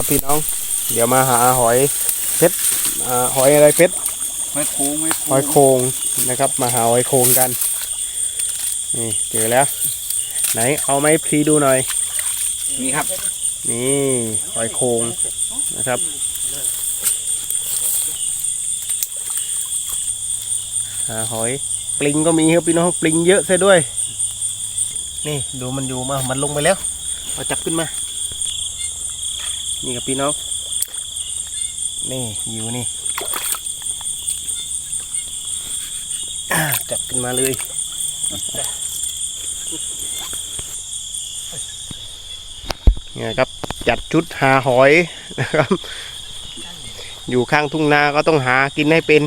ครับพี่น้อง เดี๋ยวมาหาหอยเพชรอ่าหอยอะไรเพชรไม่โค้งไม่โค้งหอยโครงนะครับ มาหาหอยโครงกัน นี่เจอแล้ว ไหนเอาไม้พลีดูหน่อยนี่ครับ นี่หอยโครงนะครับหาหอยปลิงก็มีครับพี่น้องปลิงเยอะซะด้วย นี่ดูมันอยู่มา มันลงไปแล้ว เอาจับขึ้นมา นี่ครับพี่น้อง นี่อยู่นี่อ่าจับขึ้นมาเลยเนี่ยครับ จัดชุดหาหอยนะครับ อยู่ข้างทุ่งนาก็ต้องหากินให้เป็น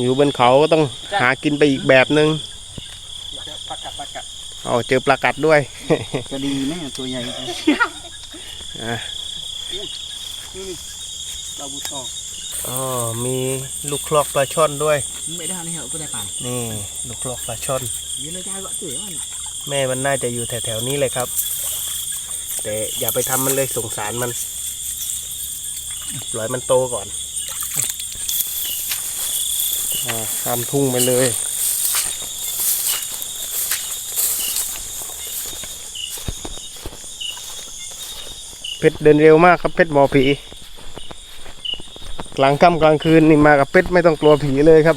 อยู่บนเขาก็ต้องหากินไปอีกแบบหนึง่งปลากัดปลากัดเอาเจอปลากัดด้วย จะดีแน่ตัวใหญ่ อะปลาบุตอกอ๋อมีลูกคลอกปลาช่อนด้วย ไม่ได้นี่เหรอกูได้ป่านนี่ ลูกคลอกปลาช่อนยืนเลยจ้าก็เสือมันแม่มันน่าจะอยู่แถวๆนี้เลยครับ แต่อย่าไปทำมันเลยสงสารมันปล่อยมันโตก่อนอ่าทำทุ่งไปเลย เพชรเดินเร็วมากครับเพชรหมอผี กลางค่ำกลางคืนนี่มากับเพชรไม่ต้องกลัวผีเลยครับ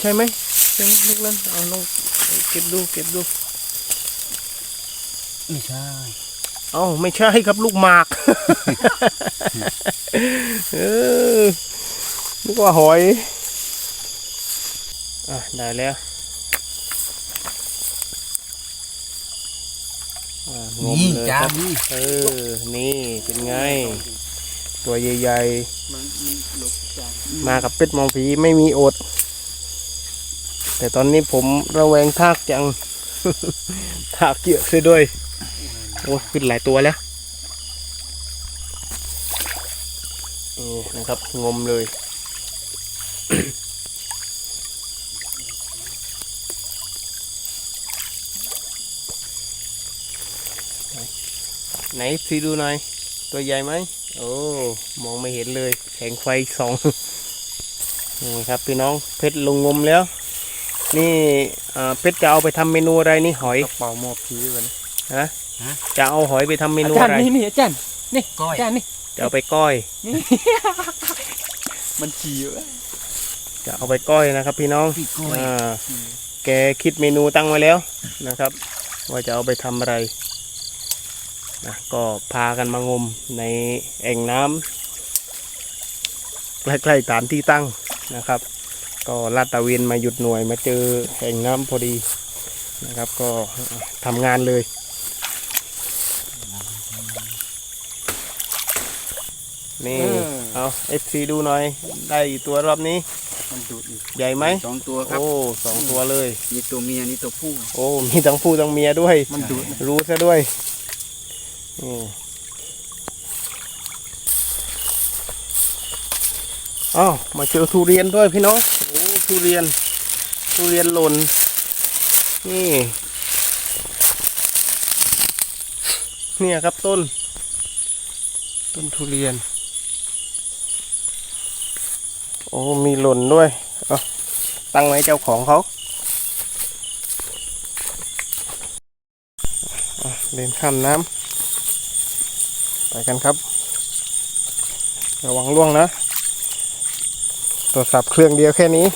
ใช่ไหมใช่ไหมลูกนั้นเอาลงเก็บดูเก็บดูไม่ใช่เอ้าไม่ใช่ครับลูกหมากเออนึกว่าหอยอะได้แล้ว อะงมนี่เลยจ้าครับนี่เออ นี่เป็นไง ตัวใหญ่มันมันหลบจ้าๆมากับเป็ดมองผีไม่มีอด แต่ตอนนี้ผมระแวงทากจัง ทากเยอะเลยด้วย โอ้ขึ้นหลายตัวแล้วนี่นะครับงมเลย ไหนซีดูหน่อย ตัวใหญ่ไหมโอ้มองไม่เห็นเลยแสงไฟสองนี่ครับพี่น้องเพชรลงงมแล้ว นี่อ่าเพชรจะเอาไปทำเมนูอะไรนี่หอยกระเป๋าหมอผีไปเลยฮะฮะจะเอาหอยไปทำเมนูอาจารอะไรย์นี่นี่อาจารย์นี่ก้อยอาจารย์นี่จะเอาไปก้อยมันขี่อยู่จะเอาไปก้อยนะครับ พี่น้องพี่ก้อยอ่าแกคิดเมนูตั้งไว้แล้วนะครับ ว่าจะเอาไปทำอะไร นะก็พากันมางมในแอ่งน้ำใกล้ๆฐานที่ตั้งนะครับ ก็ลาดตระเวนมาหยุดหน่วยมาเจอแอ่งน้ำพอดีนะครับ ก็ทำงานเลยนี่เอาเอฟซีดูหน่อย ได้อีกตัวรอบนี้ มันดูดอีกใหญ่ไหมสองตัวครับ โอ้สองตัวเลยนี่ตัวเมียนี่ตัวผู้ โอ้ มีทั้งผู้ทั้งเมียด้วย มันดูดรู้ซะด้วยนี่ อ้าวมาเจอทุเรียนด้วยพี่น้องโอ้ทุเรียน ทุเรียนหล่น นี่ เนี่ยครับต้น ต้นทุเรียน โอ้ มีหล่นด้วย เอาตั้งไว้เจ้าของเขาเดินข้ามน้ำ ไปกันครับ ระวังล่วงนะโทรศัพท์เครื่องเดียวแค่นี้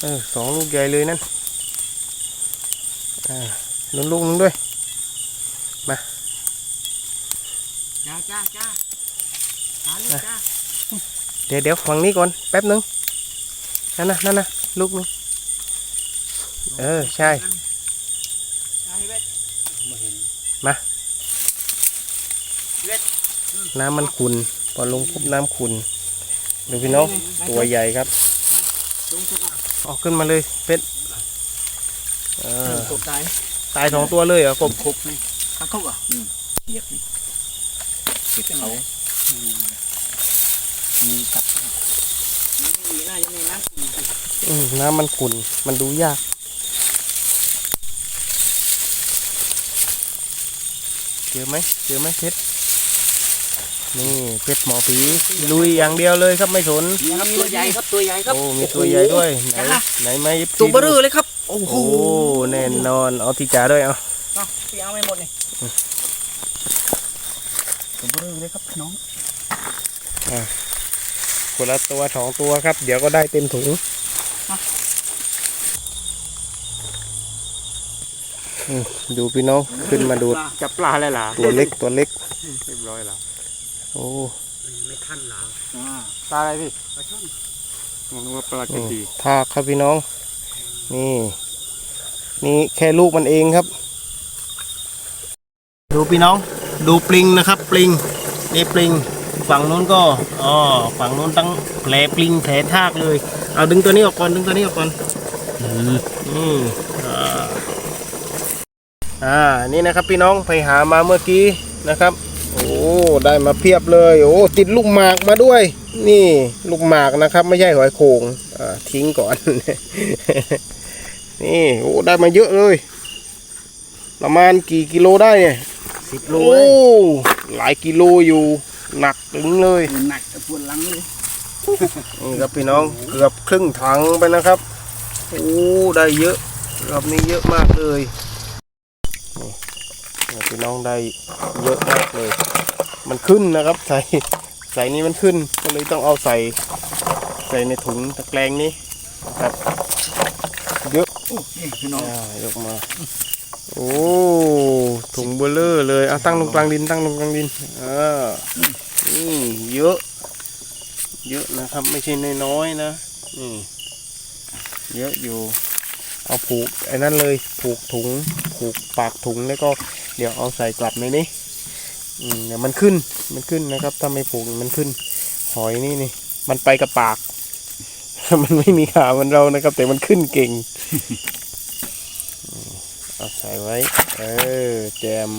เออสองลูกใหญ่เลยนั่นอ่าลุ้นลูกนึงด้วย มา จ้าจ้าจ้าหาเลยจ้า เดี๋ยวเดี๋ยวฝั่งนี้ก่อนแป๊บนึงนั่นนะนั่นนะลูกนึงเออใช่จ้าให้เวทน้ำมันขุนพอลงปุ๊บน้ำขุนดูพี่น้องตัวใหญ่ครับตรงทุกอะออกขึ้นมาเลยเป็ดเออตกใจตายสองตัวเลยเหรอกบคุกนี่ข้างคุกอะเหยียบนี่เก็บเขา มีกับนี่น่าจะมีน้ำขุ่นสิอืมน้ำมันขุ่นมันดูยากเจอไหมเจอไหมเพชรนี่เพชรหมอผีลุยอย่างเดียวเลยครับไม่สนนี่ครับตัวใหญ่ครับตัวใหญ่ครับโอ้มีตัวใหญ่ด้วยไหนจ้าไหนไหมตัวเบอร์เลยครับโอ้โหโอ้แน่นอนเอาที่จ่าด้วยเอาเอาพี่เอาไม่หมดนี่ตัวเบอร์เลยครับน้อง คนละตัวสองตัวครับ เดี๋ยวก็ได้เต็มถุงอืมดูพี่น้องขึ้นมาดูดจับปลาอะไรล่ะตัวเล็กตัวเล็กเรียบร้อยแล้วโอ้ไม่ทันหรออ่าปลาอะไรพี่ปลาช่อนผมนึกว่าปลาอืกระมดีทากครับพี่น้อง นี่ นี่แค่ลูกมันเองครับ ดูพี่น้อง ดูปลิงนะครับ ปลิงนี่ปลิง ฝั่งนู้นก็อ๋อฝั่งนู้นตั้งแผลปลิงแผลทากเลย เอาดึงตัวนี้ออกก่อนดึงตัวนี้ออกก่อนอืมอ่าอ่านี่นะครับพี่น้องไปหามาเมื่อกี้นะครับ โอ้ได้มาเพียบเลย โอ้ติดลูกหมากมาด้วย นี่ลูกหมากนะครับ ไม่ใช่หอยโขงอ่าทิ้งก่อน นี่โอ้ได้มาเยอะเลย ประมาณกี่กิโลได้เนี่ยสิบโลโอ้หลายกิโลอยู่ หนักถึงเลยหนักปวดหลังเลยนี่ครับพี่น้องเกือบครึ่งถังไปนะครับโอ้ได้เยอะรอบนี้เยอะมากเลยนี่พี่น้องได้เยอะมากเลย มันขึ้นนะครับใส่ใส่นี้มันขึ้นก็เลยต้องเอาใส่ใส่ในถุงตะแกรงนี้นะครับเยอะพี่น้องอ่ายกมา โอ้ถุงเบลเลอร์เลยเอาตั้งลงกลางดินตั้งลงกลางดินอ่านี่เยอะ เยอะนะครับ ไม่ใช่น้อยๆนะนี่เยอะอยู่ เอาผูกไอ้นั่นเลย ผูกถุง ผูกปากถุงแล้วก็เดี๋ยวเอาใส่กลับในนี้อืมเดี๋ยวมันขึ้นมันขึ้นนะครับ ถ้าไม่ผูกมันขึ้น หอยนี่นี่มันไปกับปาก มันไม่มีขามันเรานะครับ แต่มันขึ้นเก่ง เอาใส่ไว้ เออแจม